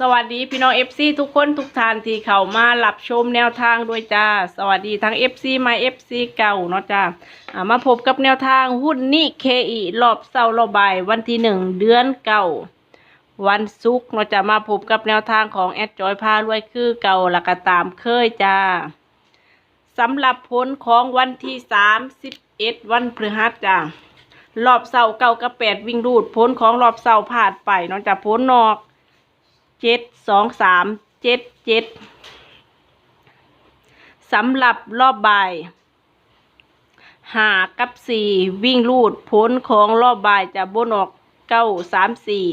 สวัสดีพี่น้อง FC ทุกคนทุกท่านที่เข้ามารับชมแนวทางด้วยจ้า สวัสดีทั้ง FC ใหม่ FC เก่าเนาะจ้ามาพบกับแนวทางหุ้นนี่เคอีรอบเสาร์รอบบ่ายวันที่หนึ่งเดือนเก่า วันศุกร์เนาจะมาพบกับแนวทางของแอดจอยพารวยคือเก่าและกตามเคยจ้าสำหรับผลของวันที่สามสิบเอ็ดวันพฤหัสจ้ารอบเสาร์เก้ากับแปดวิ่งรูดผลของรอบเสาร์ผ่านไปเนาะจะผลนอก เจ็ดสองสามเจ็ดเจ็ดสำหรับรอบบ่ายหากับสี่วิ่งลูดพ้นของรอบบ่ายจะบนออกเก้าสามสี่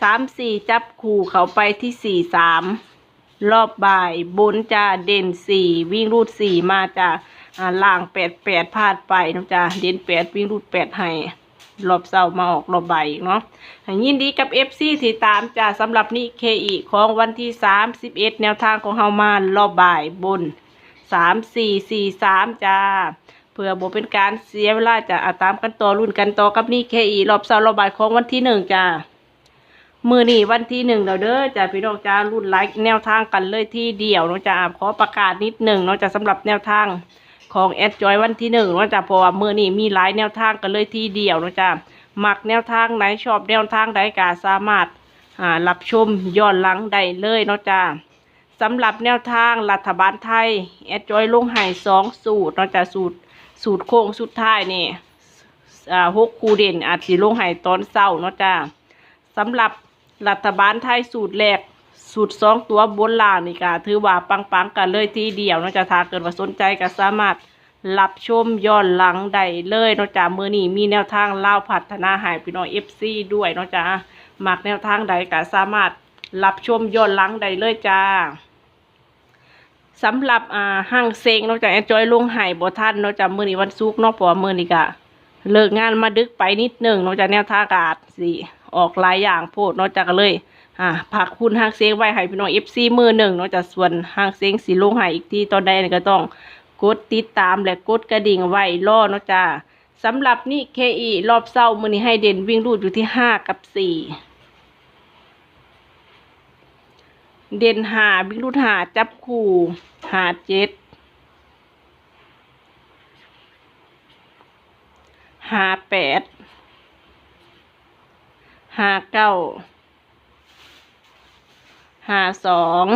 สามสี่จับคู่เขาไปที่สี่สามรอบบ่ายบนจะเด่นสี่วิ่งรูดสี่มาจะอ่าล่างแปดแปดพลาดไปนะจ๊ะเด่นแปดวิ่งรูดแปดให้ รอบเศร้ามาออกรอบใบอีกเนาะยินดีกับ FC ที่ตามจ้าสำหรับนี่เคอีของวันที่31แนวทางของเฮามารอบบ่ายบน3443จ้าเพื่อบ่เป็นการเสียเวลาจะอาตามกันต่อรุ่นกันต่อกับนี่เคอีรอบเศร้ารอบบ่ายของวันที่หนึ่งจ้ามือนี่วันที่หนึ่งเราเด้อจ้าพี่น้องจ้ารุ่นไลค์แนวทางกันเลยที่เดียวเนาะจ้าขอประกาศนิดหนึ่งเนาะจ้าสำหรับแนวทาง ของแอดจอยวันที่หนึ่งนาะจ้ะเพราะว่ามือนี้มีหลายแนวทางกันเลยทีเดียวนะจ้ะมักแนวทางไหนชอบแนวทางใดก็สามารถอ่ารับชมย้อนหลังได้เลยนะจ้ะสำหรับแนวทางรัฐบาลไทยแอดจอยลงให้สองสูตรนะจ้ะสูตรสูตรโค้งสุดท้ายนี่อ่าหกคูเด่นอาจสิลงให้ตอนเศร้านะจ้ะสำหรับรัฐบาลไทยสูตรแรก สูตรสองตัวบนล่างนี่ก็ถือว่าปังๆกันเลยทีเดียวนาะจะถ้าเกิดว่าสนใจก็สามารถรับชมย้อนหลังได้เลยนาะจ้ะมือนี้มีแนวทางเล่าพัฒนาหายพี่น้องเอฟซีด้วยนาะจ้ะมักแนวทางใดก็สามารถรับชมย้อนหลังได้เลยจ้าสำหรับอ่าห้างเซงนาะจากแอดจอยลงหายบ่ทันนาะจ้ะมือนี้วันศุกร์นาะเพราะว่ามือนี้ก็ เลิกงานมาดึกไปนิดหนึ่งนาะจากแนวทาอากาศสิออกหลายอย่างโพดนาะจากก็เลยอ่าผักคุณห้างเสียงไว้ให้พี่น้องเอฟซีมือหนึ่งนาะจากส่วนห้างเสียงสีลงให้อีกทีตอนใดก็ต้องกดติดตามและกดกระดิ่งไว้รอนาะจ้าสำหรับนี่เคอีรอบเศร้ามือนี้ให้เด่นวิ่งรูดอยู่ที่ห้ากับสี่เด่นหาวิ่งรูดหาจับคู่หาเจ็ด หาแปดหาเก้าห้าสอง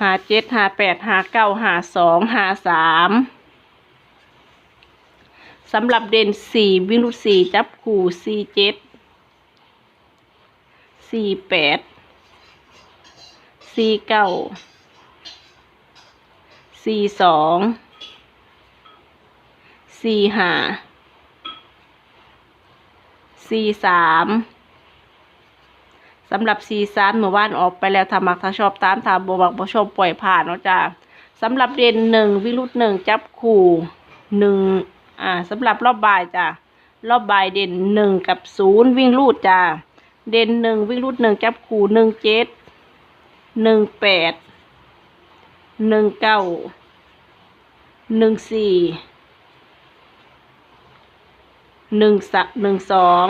ห้าเจ็ดห้าแปดห้าเก้าห้าสองห้าสามสำหรับเด่นสี่วิ่งลูกสี่จับคู่สี่เจ็ดสี่แปดสี่เก้า สี่สองสี่ห้าสี่สามสำหรับสี่สามเมื่อวานออกไปแล้วถ้ามักถ้าชอบตามถ้าบมักบ่ชอบปล่อยผ่านเนาะจ้าสำหรับเด่นหนึ่งวิรุธหนึ่งจับคู่หนึ่งอ่าสำหรับรอบบ่ายจ้ารอบบ่ายเด่นหนึ่งกับศูนย์วิ่งรูดจ้าเด่นหนึ่งวิ่งรูดหนึ่งจับคู่หนึ่งเจ็ดหนึ่งแปด หนึ่งเก้าหนึ่งสี่หนึ่งสักหนึ่งสอง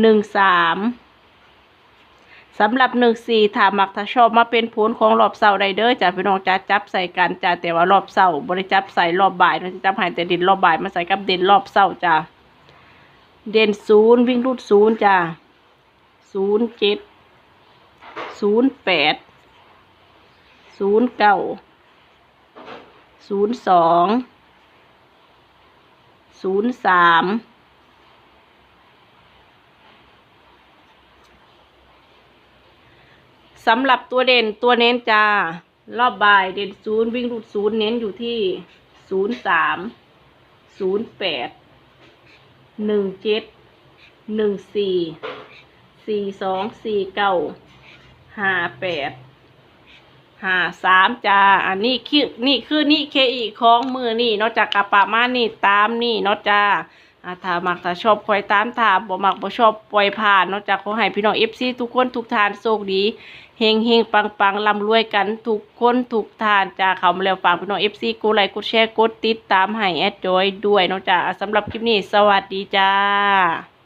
หนึ่งสามสำหรับหนึ่งสี่ถามักถ้าชอบมาเป็นผลของรอบเสาร์ไดเดอร์จ้ะพี่น้องจ้าจับใส่กันจ้าแต่ว่ารอบเสาร์บริจับใส่รอบบ่ายเราจะจับหายแต่ด่นรอบบ่ายมาใส่กับเด่นรอบเสาร์จ้าเด่นศูนย์วิ่งรูดศูนย์จ้าศูนย์เจ็ดศูนย์แปด ศูนย์เก้าศูนย์สองศูนย์สามสำหรับตัวเด่นตัวเน้นจ้ารอบบ่ายเด่นศูนย์วิ่งรูดศูนย์เน้นอยู่ที่ศูนย์สามศูนย์แปดหนึ่งเจ็ดหนึ่งสี่สี่สองสี่เก้าห้าแปด ห้าสามจ้าอันนี้คือนี่คือนี่เคอีของมือนี่นอกจากกระปะมานี่ตามนี่นาะจ้าอ่าถ้ามักถ้าชอบคอยตามถ้าบ่มักบ่ชอบปล่อยผ่านนอกจากขอให้พี่น้อง FC ทุกคนทุกทานโชคดีเฮงเฮงปังปังร่ำรวยกันทุกคนทุกทานจ้าเขามาแล้วฝากพี่น้อง FC กดไลค์กดแชร์กดติดตามให้แอดจอยด้วยนอกจากสำหรับคลิปนี้สวัสดีจ้า